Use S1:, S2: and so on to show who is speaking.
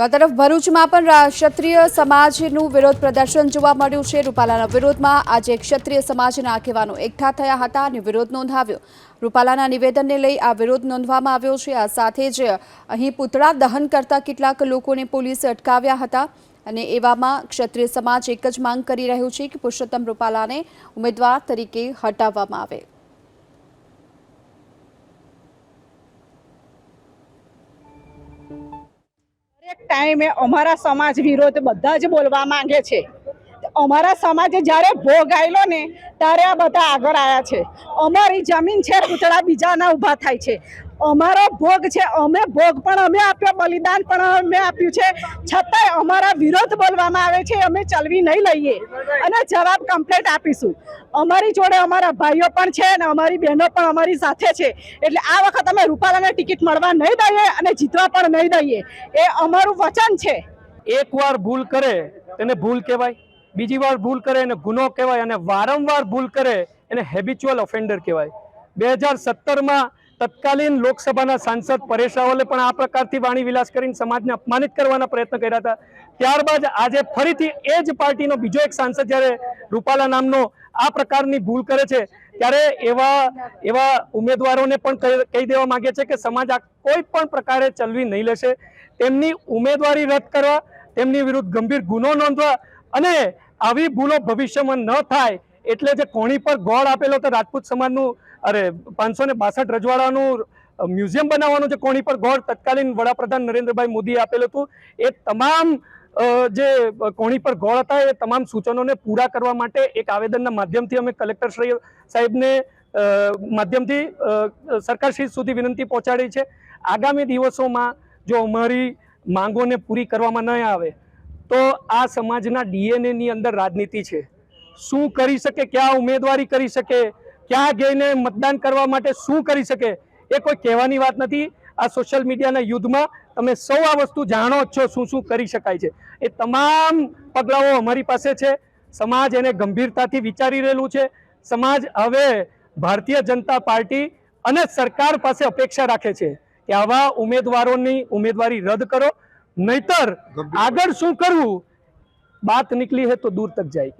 S1: તો આ તરફ ભરૂચમાં પણ ક્ષત્રિય સમાજનું વિરોધ પ્રદર્શન જોવા મળ્યું છે. રૂપાલાના વિરોધમાં આજે ક્ષત્રિય સમાજના આગેવાનો એકઠા થયા હતા અને વિરોધ નોંધાવ્યો. રૂપાલાના નિવેદનને લઈ આ વિરોધ નોંધવામાં આવ્યો છે. આ સાથે જ અહીં પૂતળા દહન કરતા કેટલાક લોકોને પોલીસે અટકાવ્યા હતા અને એવામાં ક્ષત્રિય સમાજ એક જ માંગ કરી રહ્યું છે કે પુરુષોત્તમ રૂપાલાને ઉમેદવાર તરીકે હટાવવામાં આવે.
S2: ટાઈમે અમારા સમાજ વિરોધ બધા જ બોલવા માંગે છે. અમારા સમાજે જ્યારે ભોગ આવેલો ને, ત્યારે આ બધા આગળ આવ્યા છે. અમારી જમીન છે, પૂતળા બીજાના ઊભા થાય છે. અમારો ભોગ છે, અમે ભોગ પણ અમે આપ્યો, બલિદાન પણ અમે આપ્યું છે. છતાંય અમારા વિરોધ બોલવામાં આવે છે, અમે ચલવી નહીં લઈએ. અને જવાબ કમ્પ્લેટ આપીશું. અમારી જોડે અમારા ભાઈઓ પણ છે અને અમારી બહેનો પણ અમારી સાથે છે. એટલે આ વખત અમે રૂપાલાને ટિકિટ મળવા નહીં દઈએ અને જીતવા પણ નહીં દઈએ. એ અમારું વચન છે.
S3: એકવાર ભૂલ કરે તેને ભૂલ કહેવાય, બીજી વાર ભૂલ કરે એને ગુનો કહેવાય અને વારંવાર ભૂલ કરે એને હેબિચ્યુઅલ ઓફેન્ડર કહેવાય. બે હજાર સત્તરમાં તત્કાલીન લોકસભાના સાંસદ પરેશ રાવલે પણ આ પ્રકારથી વાણી વિલાસ કરીને સમાજને અપમાનિત કરવાના પ્રયત્ન કર્યા હતા. ત્યારબાદ આજે ફરીથી એ જ પાર્ટીનો બીજો એક સાંસદ જ્યારે રૂપાલા નામનો આ પ્રકારની ભૂલ કરે છે, ત્યારે એવા એવા ઉમેદવારોને પણ કહી દેવા માંગે છે કે સમાજ આ કોઈ પણ પ્રકારે ચલવી નહીં લેશે. તેમની ઉમેદવારી રદ કરવા, તેમની વિરુદ્ધ ગંભીર ગુનો નોંધવા અને આવી ભૂલો ભવિષ્યમાં ન થાય એટલે જે કોણી પર ગોળ આપેલો તો રાજપૂત સમાજનું, અરે, પાંચસો ને બાસઠ રજવાડાનું મ્યુઝિયમ બનાવવાનું જે કોણી પર ગોળ તત્કાલીન વડાપ્રધાન નરેન્દ્રભાઈ મોદીએ આપેલું હતું, એ તમામ જે કોણી પર ગોળ હતા, એ તમામ સૂચનોને પૂરા કરવા માટે એક આવેદનના માધ્યમથી અમે કલેક્ટર શ્રી સાહેબને માધ્યમથી સરકારશ્રી સુધી વિનંતી પહોંચાડી છે. આગામી દિવસોમાં જો અમારી માંગોને પૂરી કરવામાં ન આવે, તો આ સમાજના ડીએનએની અંદર રાજનીતિ છે. શું કરી શકે, ક્યાં ઉમેદવારી કરી શકે, ક્યાં જઈને મતદાન કરવા માટે શું કરી શકે, એ કોઈ કહેવાની વાત નથી. આ સોશિયલ મીડિયાના યુદ્ધમાં તમે સૌ આ વસ્તુ જાણો જ છો શું શું કરી શકાય છે. એ તમામ પગલાઓ અમારી પાસે છે. સમાજ એને ગંભીરતાથી વિચારી રહેલું છે. સમાજ હવે ભારતીય જનતા પાર્ટી અને સરકાર પાસે અપેક્ષા રાખે છે કે આવા ઉમેદવારોની ઉમેદવારી રદ કરો. નહીતર આગળ શું કરવું? બાત નીકળી હે તો દૂર તક જાય.